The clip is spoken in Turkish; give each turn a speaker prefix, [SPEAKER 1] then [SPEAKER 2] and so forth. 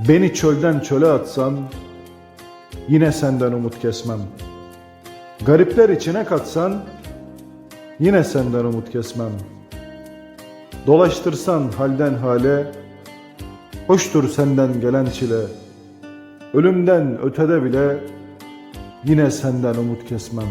[SPEAKER 1] Beni çölden çöle atsan yine senden umut kesmem. Garipler içine katsan yine senden umut kesmem. Dolaştırsan halden hale hoştur senden gelen çile. Ölümden ötede bile yine senden umut kesmem.